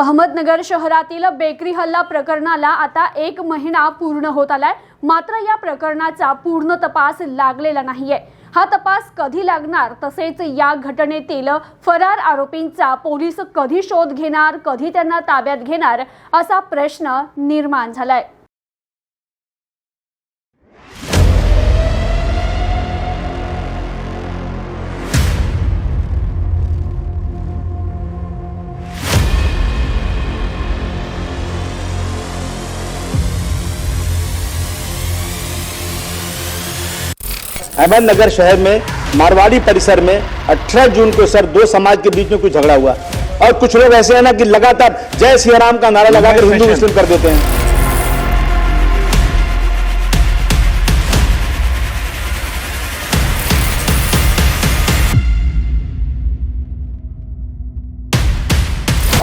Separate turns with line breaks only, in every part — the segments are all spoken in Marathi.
अहमदनगर शहरातील बेकरी हल्ला प्रकरणाला आता एक महिना पूर्ण होत आलाय मात्र या प्रकरणाचा पूर्ण तपास लागलेला नाहीये हा तपास कधी लागणार तसेच या घटनेतील फरार आरोपींचा पोलीस कधी शोध घेणार कधी त्यांना ताब्यात घेणार असा प्रश्न निर्माण झालाय
अहमदनगर शहर में मारवाड़ी परिसर में 18 जून को सर दो समाज के बीच में कुछ झगड़ा हुआ और कुछ लोग ऐसे हैं ना कि लगातार जय श्री राम का नारा लगाकर हिंदू मुस्लिम कर देते हैं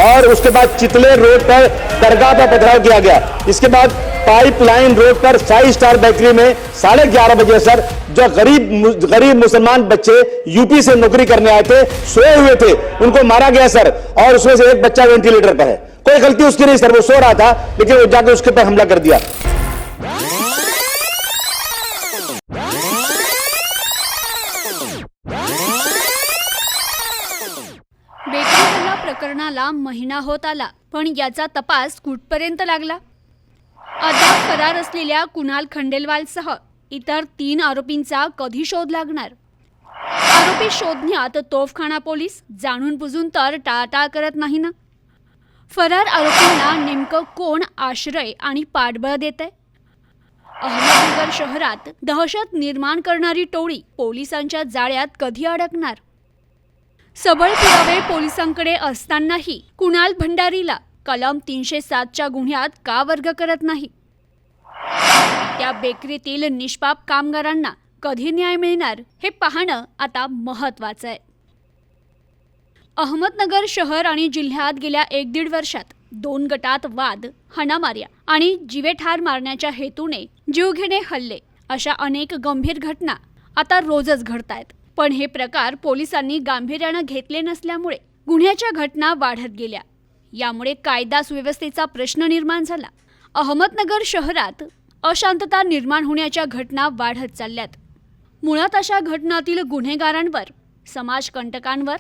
और उसके बाद चितले रोड पर दरगाह पर पथराव किया गया इसके बाद पाइपलाइन रोड पर साई स्टार बेकरी में साढ़े ग्यारह बजे सर जो गरीब गरीब मुसलमान बच्चे यूपी से नौकरी करने आए थे सोए हुए थे उनको मारा गया सर और उसमें से एक बच्चा वेंटिलेटर पर है कोई गलती उसकी नहीं सर वो सो रहा था लेकिन वो जाकर उसके ऊपर हमला कर दिया
प्रकरणाला महिना होत आला पण याचा तपास कुठपर्यंत लागला अद्याप फरार असलेल्या कुणाल खंडेलवालसह इतर तीन आरोपींचा कधी शोध लागणार आरोपी शोधण्यात तोफखाना पोलीस जाणून बुजून तर टाळाटाळ करत नाही ना फरार आरोपींना नेमकं कोण आश्रय आणि पाठबळ देत आहे अहमदनगर शहरात दहशत निर्माण करणारी टोळी पोलिसांच्या जाळ्यात कधी अडकणार सबळ पुरावे पोलिसांकडे असतानाही कुणाल भंडारीला कलम तीनशे सातच्या गुन्ह्यात का वर्ग करत नाही त्या बेकरीतील निष्पाप कामगारांना कधी न्याय मिळणार हे पाहणं आता महत्वाचं आहे अहमदनगर शहर आणि जिल्ह्यात गेल्या एक दीड वर्षात दोन गटात वाद हणामार्या आणि जीवेठार मारण्याच्या हेतूने जीवघेणे हल्ले अशा अनेक गंभीर घटना आता रोजच घडतायत पण हे प्रकार पोलिसांनी गांभीर्यानं घेतले नसल्यामुळे गुन्ह्याच्या घटना वाढत गेल्या यामुळे कायदा सुव्यवस्थेचा प्रश्न निर्माण झाला अहमदनगर शहरात अशांतता निर्माण होण्याच्या घटना वाढत चालल्यात मुळात अशा घटनातील गुन्हेगारांवर समाजकंटकांवर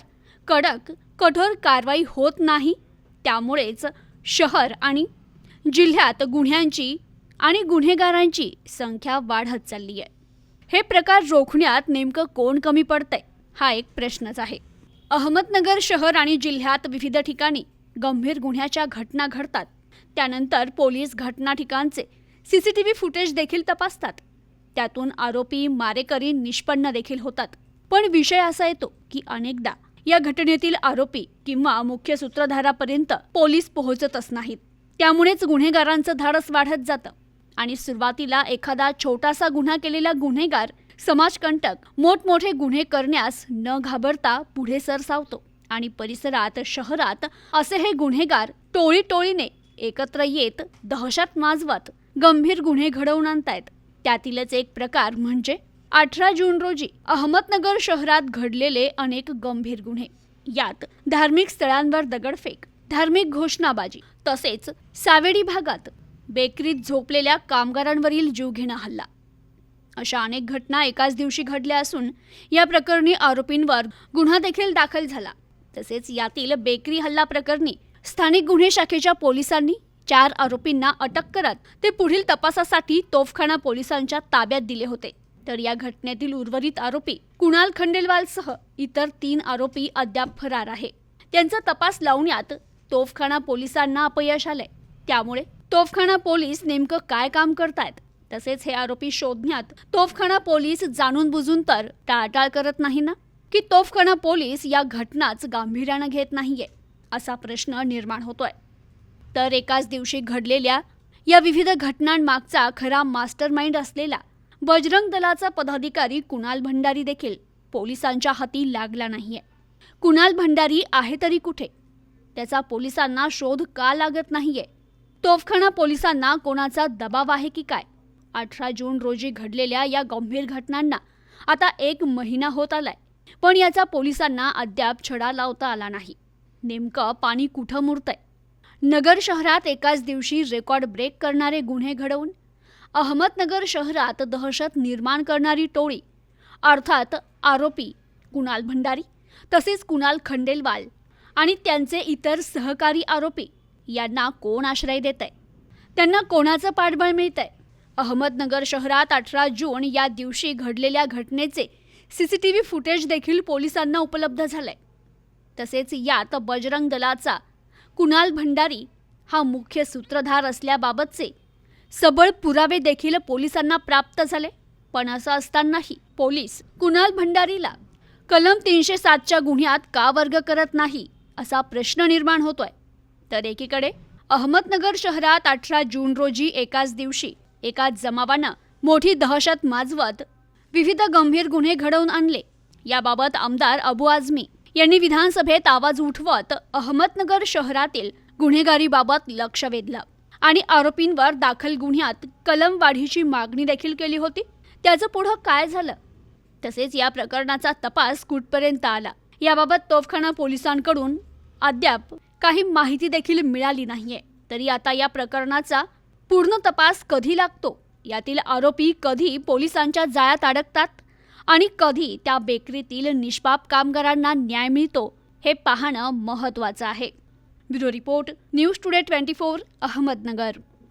कडक कठोर कारवाई होत नाही त्यामुळेच शहर आणि जिल्ह्यात गुन्ह्यांची आणि गुन्हेगारांची संख्या वाढत चालली आहे हे प्रकार रोखण्यात नेमकं कोण कमी पडतंय हा एक प्रश्नच आहे अहमदनगर शहर आणि जिल्ह्यात विविध ठिकाणी गंभीर गुन्ह्याच्या घटना घडतात त्यानंतर पोलीस घटना ठिकाणचे सीसीटीव्ही फुटेज देखील तपासतात त्यातून आरोपी मारेकरी निष्पन्न देखील होतात पण विषय असा येतो की अनेकदा या घटनेतील आरोपी किंवा मुख्य सूत्रधारापर्यंत पोलीस पोहोचतच नाहीत त्यामुळेच गुन्हेगारांचं धाडस वाढत जातं आणि सुरुवातीला एखादा छोटासा गुन्हा केलेला गुन्हेगार समाजकंटक मोठमोठे गुन्हे करण्यास न घाबरता पुढे सरसावतो आणि परिसरात शहरात असे हे गुन्हेगार टोळी टोळीने एकत्र येत दहशत माजवत गंभीर गुन्हे घडवून आणतायत त्यातीलच एक प्रकार म्हणजे अठरा जून रोजी अहमदनगर शहरात घडलेले अनेक गंभीर गुन्हे यात धार्मिक स्थळांवर दगडफेक धार्मिक घोषणाबाजी तसेच सावेडी भागात बेकरीत झोपलेल्या कामगारांवरील जीवघेणा हल्ला अशा अनेक घटना एकाच दिवशी घडल्या असून या प्रकरणी आरोपींवर गुन्हा देखील दाखल झाला तसेच यातील बेकरी हल्ला प्रकरणी स्थानिक गुन्हे शाखेच्या पोलिसांनी चार आरोपींना अटक करत ते पुढील तपासासाठी तोफखाना पोलिसांच्या ताब्यात दिले होते तर या घटनेतील उर्वरित आरोपी कुणाल खंडेलवालसह इतर तीन आरोपी अद्याप फरार आहे त्यांचा तपास लावण्यात तोफखाना पोलिसांना अपयश आलंय त्यामुळे तोफखाना पोलीस नेमकं काय काम करतायत तसेच हे आरोपी शोधण्यात तोफखाना पोलीस जाणून बुजून तर टाळटाळ करत नाही ना की तोफखाना पोलीस या घटनाच गांभीर्यानं घेत नाहीये असा प्रश्न निर्माण होतोय तर एकाच दिवशी घडलेल्या या विविध घटनांमागचा खरा माइंड असलेला बजरंग दलाचा पदाधिकारी कुणाल भंडारी देखील पोलिसांच्या हाती लागला नाहीये कुणाल भंडारी आहे तरी कुठे त्याचा पोलिसांना शोध का लागत नाहीये तोफखाना पोलिसांना कोणाचा दबाव आहे की काय अठरा जून रोजी घडलेल्या या गंभीर घटनांना आता एक महिना होत आलाय पण याचा पोलिसांना अद्याप छडा लावता आला नाही नेमकं पाणी कुठं मुरतंय नगर शहरात एकाच दिवशी रेकॉर्ड ब्रेक करणारे गुन्हे घडवून अहमदनगर शहरात दहशत निर्माण करणारी टोळी अर्थात आरोपी कुणाल भंडारी तसेच कुणाल खंडेलवाल आणि त्यांचे इतर सहकारी आरोपी यांना कोण आश्रय देत आहे त्यांना कोणाचं पाठबळ मिळत आहे अहमदनगर शहरात अठरा जून या दिवशी घडलेल्या घटनेचे सीसीटीव्ही फुटेज देखील पोलिसांना उपलब्ध झालंय तसेच यात बजरंग दलाचा कुणाल भंडारी हा मुख्य सूत्रधार असल्याबाबतचे सबळ पुरावे देखील पोलिसांना प्राप्त झाले पण असं असतानाही पोलीस कुणाल भंडारीला कलम तीनशे सातच्या गुन्ह्यात का वर्ग करत नाही असा प्रश्न निर्माण होतोय तर एकीकडे अहमदनगर शहरात अठरा जून रोजी एकाच दिवशी एका जमावानं मोठी दहशत माजवत विविध गंभीर गुन्हे घडवून आणले याबाबत आमदार अबू आझमी यांनी विधानसभेत आवाज उठवत अहमदनगर शहरातील गुन्हेगारीबाबत लक्ष वेधलं आणि आरोपींवर दाखल गुन्ह्यात कलम वाढीची मागणी देखील केली होती त्याचं पुढं काय झालं तसेच या प्रकरणाचा तपास कुठपर्यंत आला याबाबत तोफखाना पोलिसांकडून अद्याप काही माहिती देखील मिळाली नाहीये तरी आता या प्रकरणाचा पूर्ण तपास कधी लागतो यातील आरोपी कधी पोलिसांच्या जाळ्यात अडकतात आणि कधी त्या बेकरीतील निष्पाप कामगारांना न्याय मिळतो हे पाहणं महत्त्वाचं आहे bureau report news today twenty four Ahmednagar